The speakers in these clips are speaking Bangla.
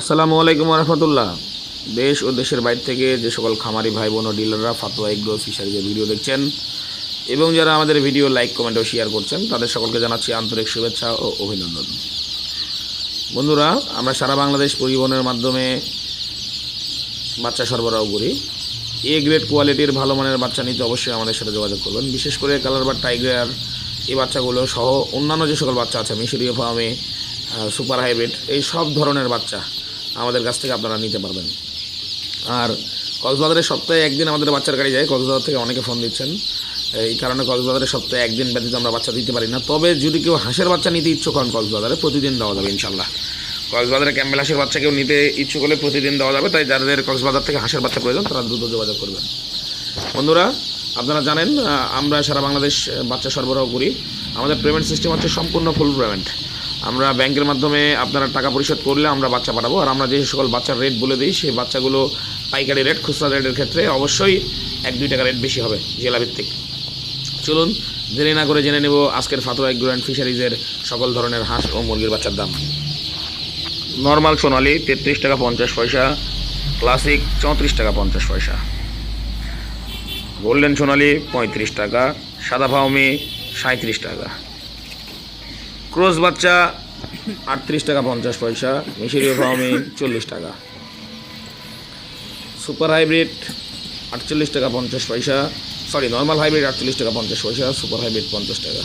আসসালামু আলাইকুম রহমতুল্লাহ দেশ ও দেশের বাইরে থেকে যে সকল খামারি ভাই বোন ও ডিলাররা, ফাতোয়া এগ্রো ফিশারিজের ভিডিও দেখছেন, এবং যারা আমাদের ভিডিও লাইক, কমেন্ট ও শেয়ার করছেন, তাদের সকলকে জানাচ্ছি আন্তরিক শুভেচ্ছা ও অভিনন্দন। বন্ধুরা, আমরা সারা বাংলাদেশ পরিবহনের মাধ্যমে বাচ্চা সরবরাহ করি। এ গ্রেড কোয়ালিটির ভালো মানের বাচ্চা নিতে অবশ্যই আমাদের সাথে যোগাযোগ করবেন। বিশেষ করে কালার বা টাইগার এই বাচ্চাগুলো সহ অন্যান্য যে সকল বাচ্চা আছে, মিশরীয় ফার্মে সুপার হাইব্রিড, এই সব ধরনের বাচ্চা আমাদের কাছ থেকে আপনারা নিতে পারবেন। আর কক্সবাজারে সপ্তাহে একদিন আমাদের বাচ্চার গাড়ি যায়, কক্সবাজার থেকে অনেকে ফোন দিচ্ছেন। এই কারণে কক্সবাজারে সপ্তাহে একদিন ব্যতীত আমরা বাচ্চা দিতে পারি না। তবে যদি কেউ হাঁসের বাচ্চা নিতে ইচ্ছুক হন কক্সবাজারে, প্রতিদিন দেওয়া যাবে ইনশাল্লাহ কক্সবাজারে ক্যাম্বেল হাঁসের বাচ্চা কেউ নিতে ইচ্ছুক হলে প্রতিদিন দেওয়া যাবে, তাই যাদের কক্সবাজার থেকে হাঁসের বাচ্চা প্রয়োজন, তারা দ্রুত যোগাযোগ করবেন। বন্ধুরা, আপনারা জানেন আমরা সারা বাংলাদেশ বাচ্চা সরবরাহ করি। আমাদের পেমেন্ট সিস্টেম হচ্ছে সম্পূর্ণ ফুল পেমেন্ট আমরা ব্যাংকের মাধ্যমে আপনারা টাকা পরিশোধ করলে আমরা বাচ্চা পাঠাবো। আর আমরা যে সকল বাচ্চার রেট বলে দিই, সেই বাচ্চাগুলো পাইকারি রেট খুচরা রেটের ক্ষেত্রে অবশ্যই এক দুই টাকা রেট বেশি হবে জেলাভিত্তিক। চলুন, দেরি না করে জেনে নেব আজকের ফাতোয়া এগ্রো অ্যান্ড ফিশারিজের সকল ধরনের হাঁস ও মুরগির বাচ্চার দাম। নর্মাল সোনালি, তেত্রিশ টাকা পঞ্চাশ পয়সা। ক্লাসিক, চৌত্রিশ টাকা পঞ্চাশ পয়সা। গোল্ডেন সোনালি, পঁয়ত্রিশ টাকা। সাদা ফাউমি সাঁত্রিশ টাকা। ক্রোস বাচ্চা, আটত্রিশ টাকা পঞ্চাশ পয়সা, মিশরীয় ফাউমি চল্লিশ টাকা। সুপার হাইব্রিড, আটচল্লিশ টাকা পঞ্চাশ পয়সা, সরি, নর্মাল হাইব্রিড আটচল্লিশ টাকা পঞ্চাশ পয়সা, সুপার হাইব্রিড পঞ্চাশ টাকা।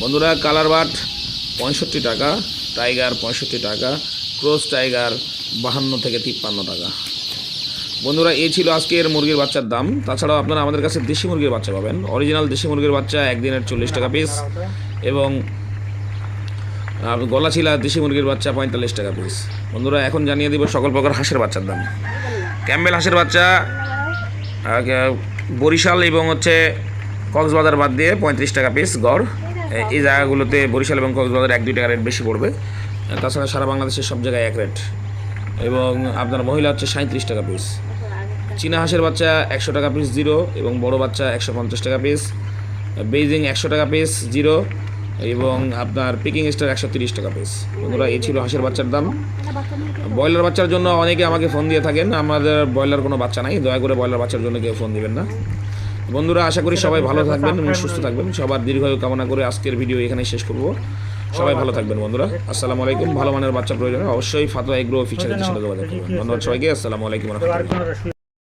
বন্ধুরা, কালার বাট পঁয়ষট্টি টাকা, টাইগার পঁয়ষট্টি টাকা ক্রোস টাইগার বাহান্ন থেকে তিপ্পান্ন টাকা। বন্ধুরা এই ছিল আজকের মুরগির বাচ্চার দাম। তাছাড়াও আপনারা আমাদের কাছে দেশি মুরগির বাচ্চা পাবেন। অরিজিনাল দেশি মুরগির বাচ্চা একদিনের চল্লিশ টাকা পিস এবং গলা ছিলা দেশি মুরগির বাচ্চা পঁয়তাল্লিশ টাকা পিস বন্ধুরা, এখন জানিয়ে দিব সকল প্রকার হাঁসের বাচ্চার দাম। ক্যাম্বেল হাঁসের বাচ্চা বরিশাল এবং হচ্ছে কক্সবাজার বাদ দিয়ে পঁয়ত্রিশ টাকা পিস গড়। এই জায়গাগুলোতে বরিশাল এবং কক্সবাজার এক দুই টাকা রেট বেশি পড়বে। তাছাড়া সারা বাংলাদেশের সব জায়গায় এক রেট এবং আপনার মহিলা হচ্ছে সাঁত্রিশ টাকা পিস চীনা হাঁসের বাচ্চা একশো টাকা পিস জিরো এবং বড় বাচ্চা একশো পঞ্চাশ টাকা পিস বেইজিং একশো টাকা পিস জিরো এবং আপনার পিকিং স্টার একশো তিরিশ টাকা পিস বন্ধুরা, এই ছিল হাঁসের বাচ্চার দাম। ব্রয়লার বাচ্চার জন্য অনেকে আমাকে ফোন দিয়ে থাকেন, আমাদের ব্রয়লার কোনো বাচ্চা নাই, দয়া করে ব্রয়লার বাচ্চার জন্য কেউ ফোন দিবেন না। বন্ধুরা, আশা করি সবাই ভালো থাকবেন, এবং সুস্থ থাকবেন। সবার দীর্ঘায়ু কামনা করে আজকের ভিডিও এখানে শেষ করব। সবাই ভালো থাকবেন, বন্ধুরা। আসসালামু আলাইকুম। ভালো মানের বাচ্চা প্রয়োজন অবশ্যই ফাতোয়া এগ্রো করবেন। ধন্যবাদ সবাইকে। আসসালামু আলাইকুম